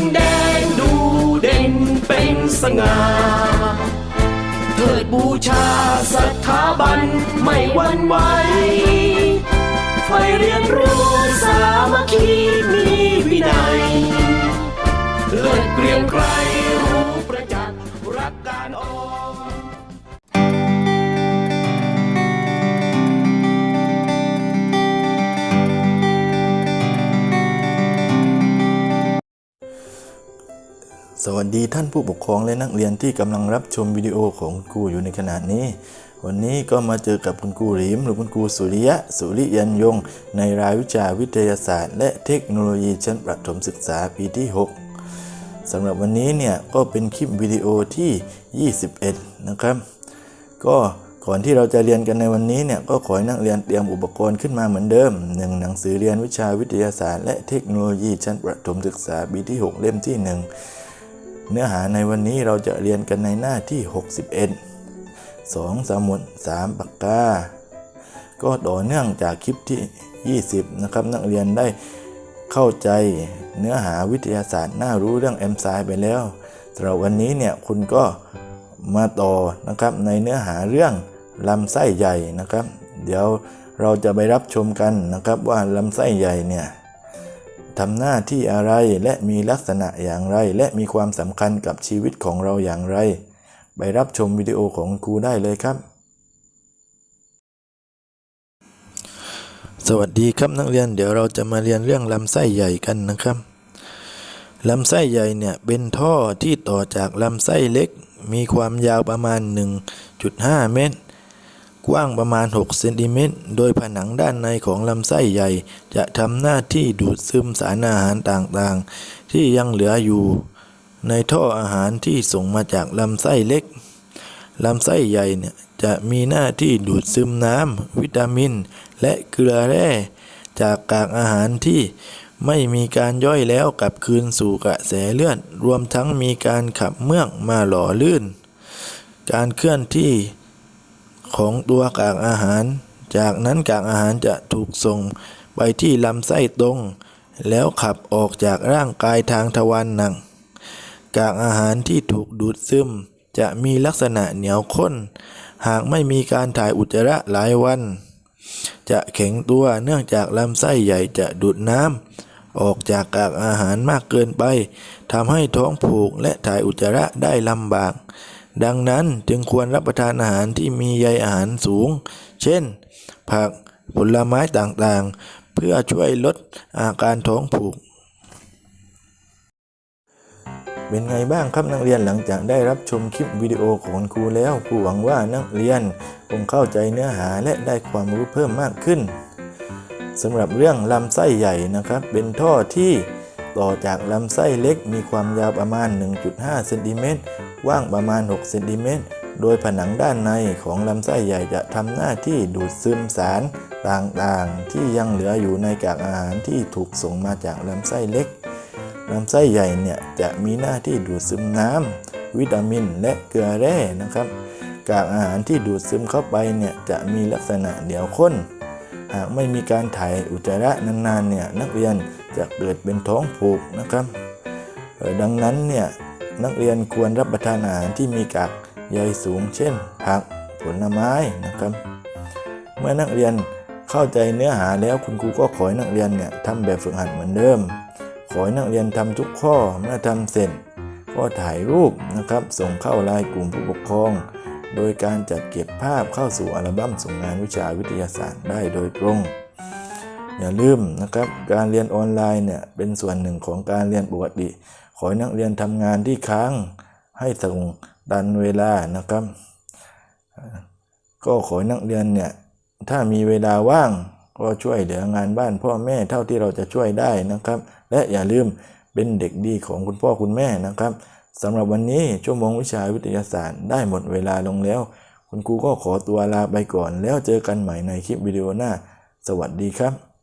นแดงดูเด่นเป็นสง่าเกิดบูชาสถาบันไม่วันไหวไฟเรียนรู้สามัคคีมีวินัยเลิศเกรียงไกร สวัสดีท่านผู้ปกครองและนักเรียนที่กำลังรับชมวิดีโอของคุณครูอยู่ในขณะนี้ วันนี้ก็มาเจอกับคุณครูหลิมหรือคุณครูสุริยะสุริยันยง ในรายวิชาวิทยาศาสตร์ และเทคโนโลยีชั้นประถมศึกษาปีที่ 6สำหรับวันนี้เนี่ยก็เป็นคลิปวิดีโอที่ 21 นะครับ ก็ก่อนที่เราจะเรียนกันในวันนี้เนี่ยก็ขอให้นักเรียนเตรียมอุปกรณ์ขึ้นมาเหมือนเดิมหนึ่งหนังสือเรียนวิชาวิทยาศาสตร์ และเทคโนโลยีชั้นประถมศึกษาปีที่ 6 เล่มที่ 1 เนื้อหาในวันนี้เราจะเรียนกันในหน้าที่ 61 2 สมุด3ปากกา ก็ต่อเนื่องจากคลิปที่ 20 นะครับนักเรียนได้เข้าใจเนื้อหาวิทยาศาสตร์น่ารู้เรื่องแอมไซไปแล้วสำหรับวันนี้เนี่ยคุณก็มาต่อนะครับในเนื้อหาเรื่องลำไส้ใหญ่นะครับ เดี๋ยวเราจะไปรับชมกันนะครับว่าลำไส้ใหญ่เนี่ย ทำหน้าที่อะไรและมีลักษณะอย่างไร และมีความสำคัญกับชีวิตของเราอย่างไร ไปรับชมวิดีโอของครูได้เลยครับ สวัสดีครับนักเรียนเดี๋ยวเราจะมาเรียนเรื่องลำไส้ใหญ่กันนะครับลำไส้ใหญ่เนี่ยเป็นท่อที่ต่อจากลำไส้เล็ก มีความยาวประมาณ 1.5 เมตร กว้างประมาณ 6 เซนติเมตร โดยผนังด้านในของลำไส้ใหญ่ จะทำหน้าที่ดูดซึมสารอาหารต่างๆ ที่ยังเหลืออยู่ ในท่ออาหารที่ส่งมาจากลำไส้เล็ก ลำไส้ใหญ่เนี่ยจะมีหน้าที่ดูดซึมน้ำวิตามิน และเกลือแร่ จากกากอาหารที่ไม่มีการย่อยแล้วกลับคืนสู่กระแสเลือด รวมทั้งมีการขับเมือกมาหล่อลื่น การเคลื่อนที่ ของตัวกากอาหาร จากนั้นกากอาหารจะถูกส่งไปที่ลำไส้ตรง แล้วขับออกจากร่างกายทางทวารหนักกากอาหารที่ถูกดูดซึม จะมีลักษณะเหนียวข้น หากไม่มีการถ่ายอุจจาระหลายวัน จะแข็งตัวเนื่องจากลำไส้ใหญ่จะดูดน้ำออกจากกากอาหารมากเกินไปทำให้ท้องผูกและถ่ายอุจจาระได้ลำบาก ดังนั้นจึงควรรับประทานอาหารที่มีใยอาหารสูง เช่น ผักผลไม้ต่างๆ เพื่อช่วยลดอาการท้องผูก เป็นไงบ้างครับนักเรียนหลังจากได้รับชมคลิปวิดีโอของครูแล้วครูหวังว่านักเรียนคงเข้าใจเนื้อหาและได้ความรู้เพิ่มมากขึ้นสำหรับเรื่องลำไส้ใหญ่นะครับ เป็นท่อที่ ต่อจากลำไส้เล็กมีความยาวประมาณ 1.5 เซนติเมตรว้างประมาณ 6 เซนติเมตร โดยผนังด้านในของลำไส้ใหญ่จะทำหน้าที่ดูดซึมสารต่างๆ ที่ยังเหลืออยู่ในกากอาหารที่ถูกส่งมาจากลำไส้เล็กลำไส้ใหญ่เนี่ยจะมีหน้าที่ดูดซึมน้ำวิตามิน และเกลือแร่นะครับ กากอาหารที่ดูดซึมเข้าไปเนี่ยจะมีลักษณะเหนียวข้น หากไม่มีการถ่ายอุจจาระนานๆเนี่ยนักเรียนจะเกิดเป็นท้องผูกนะครับดังนั้นเนี่ยนักเรียนควรรับประทานอาหารที่มีกากใยสูง เช่น ผักผลไม้นะครับ เมื่อนักเรียนเข้าใจเนื้อหาแล้วคุณครูก็ขอให้นักเรียนเนี่ยทำแบบฝึกหัดเหมือนเดิม ขอให้นักเรียนทำทุกข้อเมื่อทำเสร็จ ก็ถ่ายรูปนะครับ ส่งเข้าไลน์กลุ่มผู้ปกครอง โดยการจัดเก็บภาพเข้าสู่อัลบั้มส่งงานวิชาวิทยาศาสตร์ได้โดยตรง อย่าลืมนะครับ การเรียนออนไลน์เนี่ยเป็นส่วนหนึ่งของการเรียนปกติ ขอให้นักเรียนทำงานที่ค้างให้ส่งดันเวลานะครับ ก็ขอให้นักเรียนเนี่ยถ้ามีเวลาว่างก็ช่วยเหลืองานบ้านพ่อแม่เท่าที่เราจะช่วยได้นะครับ และอย่าลืมเป็นเด็กดีของคุณพ่อคุณแม่นะครับ สำหรับวันนี้ชั่วโมงวิชาวิทยาศาสตร์ได้หมดเวลาลงแล้ว คุณครูก็ขอตัวลาไปก่อนแล้วเจอกันใหม่ในคลิปวิดีโอหน้า สวัสดีครับ